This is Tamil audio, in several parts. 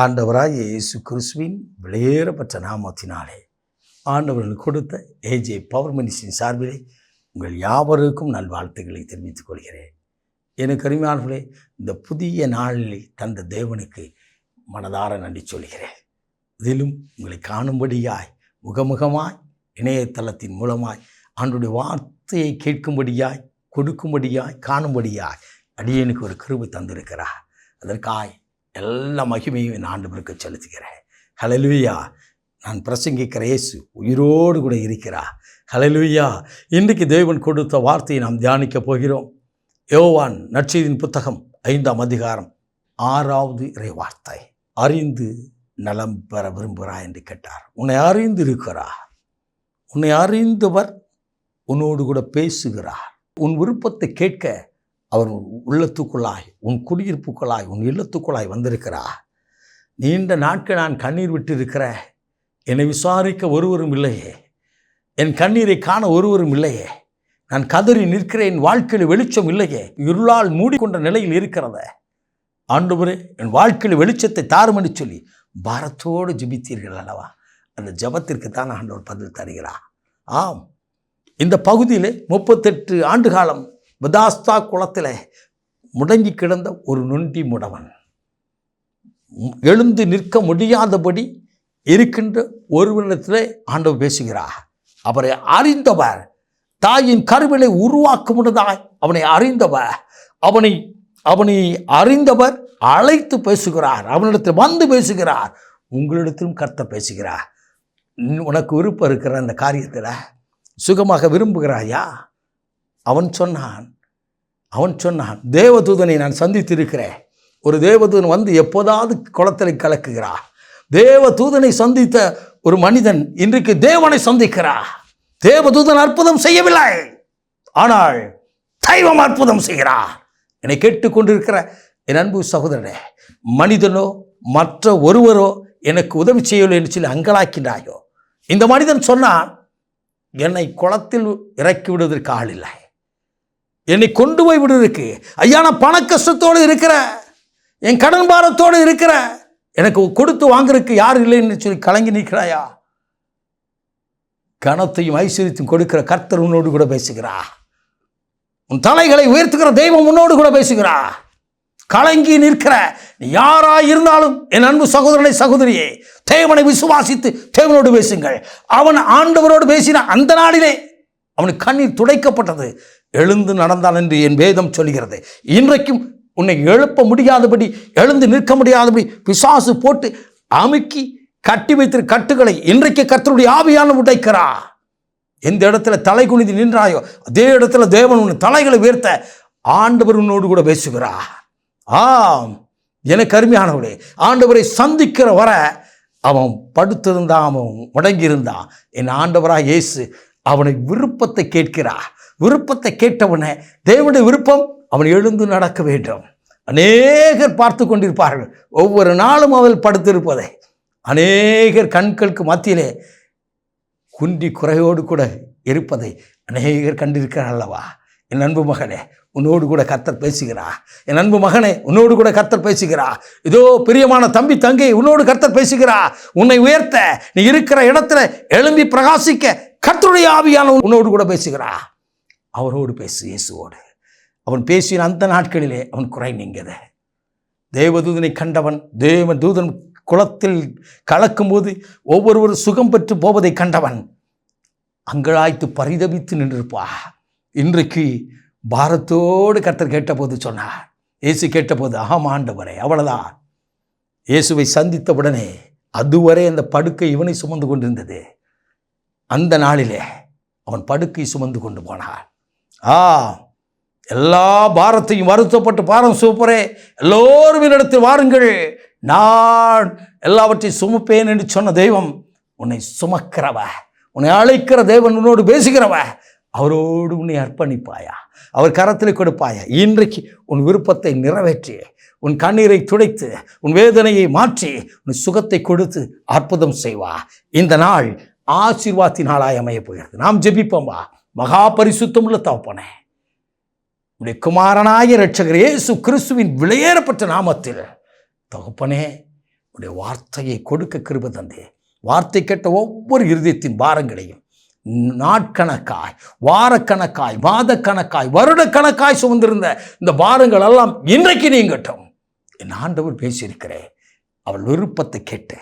ஆண்டவராய் இயேசு கிறிஸ்துவின் வெளியேறப்பட்ட நாமத்தினாலே ஆண்டவர்கள் கொடுத்த ஏஜே பவர் மினிஸ்டின் சார்பிலே உங்கள் யாவருக்கும் நல்வாழ்த்துக்களை தெரிவித்துக் கொள்கிறேன். எனக்கு அருமையானவர்களே இந்த புதிய நாளில் தந்த தேவனுக்கு மனதார நன்றி சொல்கிறேன். இதிலும் உங்களை காணும்படியாய் முகமுகமாய் இணையதளத்தின் மூலமாய் ஆண்டுடைய வார்த்தையை கேட்கும்படியாய் கொடுக்கும்படியாய் காணும்படியாய் அடியனுக்கு ஒரு கிருபு தந்திருக்கிறார். அதற்காய் எல்லா மகிமையும் என் ஆண்டவருக்கு செலுத்துகிறேன். ஹலலுவியா நான் பிரசங்கிக்கிற இயேசு உயிரோடு கூட இருக்கிறா ஹலலுவியா இன்றைக்கு தேவன் கொடுத்த வார்த்தையை நாம் தியானிக்கப் போகிறோம். யோவான் நற்செய்தியின் புத்தகம் ஐந்தாம் அதிகாரம் ஆறாவது இறை வார்த்தை. அறிந்து நலம் பெற விரும்புகிறா என்று கேட்டார். உன்னை அறிந்து இருக்கிறா உன்னை அறிந்தவர் உன்னோடு கூட பேசுகிறார். உன் விருப்பத்தை கேட்க அவர் உள்ளத்துக்குள்ளாய் உன் குடியிருப்புக்குள்ளாய் உன் இல்லத்துக்குள்ளாய் வந்திருக்கிறா நீண்ட நாட்கள் நான் கண்ணீர் விட்டிருக்கிற என்னை விசாரிக்க ஒருவரும் இல்லையே. என் கண்ணீரை காண ஒருவரும் இல்லையே. நான் கதறி நிற்கிறேன். வாழ்க்கையில் வெளிச்சம் இல்லையே. இருளால் மூடிக்கொண்ட நிலையில் இருக்கிறத. ஆண்டவரே என் வாழ்க்கையில் வெளிச்சத்தை தாருமணி சொல்லி பாரத்தோடு ஜிபித்தீர்கள் அல்லவா? அந்த ஜபத்திற்கு தான் ஆண்டவர் பதில் தருகிறார். ஆம். இந்த பகுதியில் முப்பத்தெட்டு ஆண்டு காலம் பதாஸ்தா குளத்தில் முடங்கி கிடந்த ஒரு நொண்டி முடவன். எழுந்து நிற்க முடியாதபடி இருக்கின்ற ஒருவனிடத்தில் ஆண்டவர் பேசுகிறார். அவரை அறிந்தவர் தாயின் கருவிலை உருவாக்க முன்னதாய் அவனை அறிந்தவர். அவனை அவனை அறிந்தவர் அழைத்து பேசுகிறார். அவனிடத்தில் வந்து பேசுகிறார். உங்களிடத்திலும் கர்த்த பேசுகிறார். உனக்கு விருப்பம் இருக்கிற அந்த காரியத்தில் சுகமாக விரும்புகிறாயா? அவன் சொன்னான் அவன் சொன்னான் தேவதூதனை நான் சந்தித்திருக்கிறேன். ஒரு தேவதூதன் வந்து எப்போதாவது குளத்தில் கலக்குகிறா. தேவதூதனை சந்தித்த ஒரு மனிதன் இன்றைக்கு தேவனை சந்திக்கிறா. தேவதூதன் அற்புதம் செய்யவில்லை. ஆனால் தெய்வம் அற்புதம் செய்கிறார் என்னை கேட்டுக்கொண்டிருக்கிற என் அன்பு சகோதரனே மனிதனோ மற்ற ஒருவரோ எனக்கு உதவி செய்யவில்லை என்று சொல்லி அங்கலாக்கின்றாயோ? இந்த மனிதன் சொன்னான் என்னை குளத்தில் இறக்கி விடுவதற்கு ஆள் இல்லை. என்னை கொண்டு போய் விடுவதற்கு ஐயா நான் பண கஷ்டத்தோடு இருக்கிற என் கடன் பாரத்தோடு இருக்கிற எனக்கு கொடுத்து வாங்குறதுக்கு யார் இல்லைன்னு சொல்லி கலங்கி நிற்கிறாயா? கணத்தையும் ஐஸ்வர்யத்தையும் கொடுக்கிற கர்த்தர் உன்னோடு கூட பேசுகிறா. உன் தலைகளை உயர்த்துகிற தெய்வம் உன்னோடு கூட பேசுகிறா. கலங்கி நிற்கிற நீ யாரா இருந்தாலும் என் அன்பு சகோதரனை சகோதரியே தேவனை விசுவாசித்து தேவனோடு பேசுங்கள். அவன் ஆண்டவரோடு பேசின அந்த நாளிலே அவனுக்கு கண்ணீர் துடைக்கப்பட்டது. எழுந்து நடந்தான் என்று என் வேதம் சொல்கிறது. இன்றைக்கும் உன்னை எழுப்ப முடியாதபடி எழுந்து நிற்க முடியாதபடி பிசாசு போட்டு அமுக்கி கட்டி வைத்திரு கட்டுகளை இன்றைக்கு கர்த்தருடைய ஆவியான உடைக்கிறா. எந்த இடத்துல தலை குனிந்து நின்றாயோ அதே இடத்துல தேவன் உன் தலைகளை உயர்த்த ஆண்டவர் உன்னோடு கூட பேசுகிறா. ஆம் எனக்கு அருமையானவளே ஆண்டவரை சந்திக்கிற வர அவன் படுத்திருந்தான் அவன் முடங்கியிருந்தான் என் ஆண்டவராக இயேசு அவனை விருப்பத்தை கேட்கிறா விருப்பத்தை கேட்டவனே தேவனுடைய விருப்பம் அவன் எழுந்து நடக்க வேண்டும். அநேகர் பார்த்து கொண்டிருப்பார்கள். ஒவ்வொரு நாளும் அவள் படுத்திருப்பதை. அநேகர் கண்களுக்கு மத்தியிலே குன்றி குறையோடு கூட இருப்பதை அநேகர் கண்டிருக்கிறார் அல்லவா? என் அன்பு மகனே உன்னோடு கூட கத்தர் பேசுகிறா. என் அன்பு மகனே உன்னோடு கூட கத்தர் பேசுகிறா. இதோ பிரியமான தம்பி தங்கை உன்னோடு கத்தர் பேசுகிறா. உன்னை உயர்த்த நீ இருக்கிற இடத்துல எழும்பி பிரகாசிக்க கத்தருடைய ஆவியான உன்னோடு கூட பேசுகிறா. அவரோடு பேசு இயேசுவோடு. அவன் பேசின அந்த நாட்களிலே அவன் குறை நீங்கத தேவதூதனை கண்டவன் தேவ தூதன் குளத்தில் கலக்கும்போது ஒவ்வொருவரும் சுகம் பெற்று போவதை கண்டவன் அங்கழாய்த்து பரிதபித்து நின்றிருப்பா இன்றைக்கு பாரத்தோடு கர்த்தர் கேட்டபோது சொன்னார். இயேசு கேட்டபோது ஆம் ஆண்டவரே அவ்வளோதான் இயேசுவை சந்தித்த உடனே அதுவரை அந்த படுக்கை இவனை சுமந்து கொண்டிருந்தது. அந்த நாளிலே அவன் படுக்கை சுமந்து கொண்டு போனான். ஆ எல்லா பாரத்தையும் வருத்தப்பட்டு பாரம் சூப்பரே. எல்லோரும் இடத்தில் வாருங்கள். நான் எல்லாவற்றையும் சுமப்பேன் என்று சொன்ன தெய்வம் உன்னை சுமக்கிறவ. உன்னை அழைக்கிற தேவன் உன்னோடு பேசுகிறவ. அவரோடு உன்னை அர்ப்பணிப்பாயா? அவர் கரத்தில் கொடுப்பாயா? இன்றைக்கு உன் விருப்பத்தை நிறைவேற்றி உன் கண்ணீரை துடைத்து உன் வேதனையை மாற்றி உன் சுகத்தை கொடுத்து அற்புதம் செய்வா. இந்த நாள் ஆசீர்வாத்தி நாளாய் அமைய போகிறது. நாம் ஜெபிப்போம் வா. மகா பரிசுத்தமுள்ள தகப்பனே உடைய குமாரனாய ரட்சகர் இயேசு கிறிஸ்துவின் விலையேறப்பட்ட நாமத்தில் தகப்பனே உடைய வார்த்தையை கொடுக்க கிருப தந்தே. வார்த்தை கேட்ட ஒவ்வொரு இருதயத்தின் பாரங்களையும் நாட்கணக்காய் வாரக்கணக்காய் மாதக்கணக்காய் வருடக்கணக்காய் சுமந்திருந்த இந்த பாரங்கள் எல்லாம் இன்றைக்கு நீங்கட்டும். என் ஆண்டவர் பேசியிருக்கிறேன் அவள் விருப்பத்தை கேட்டு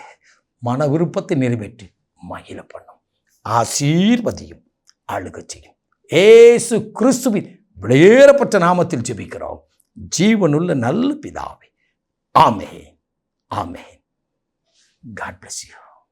மன விருப்பத்தை நிறைவேற்றி மகிழ பண்ணும் ஆசீர்வதியும். ஆளுகச் செய்யும். ஏசு கிறிஸ்துவின் விளையேறப்பட்ட நாமத்தில் ஜெபிக்கிறோம். ஜீவனுள்ள நல்ல பிதாவே. ஆமே ஆமே காட் பிளஸ் யூ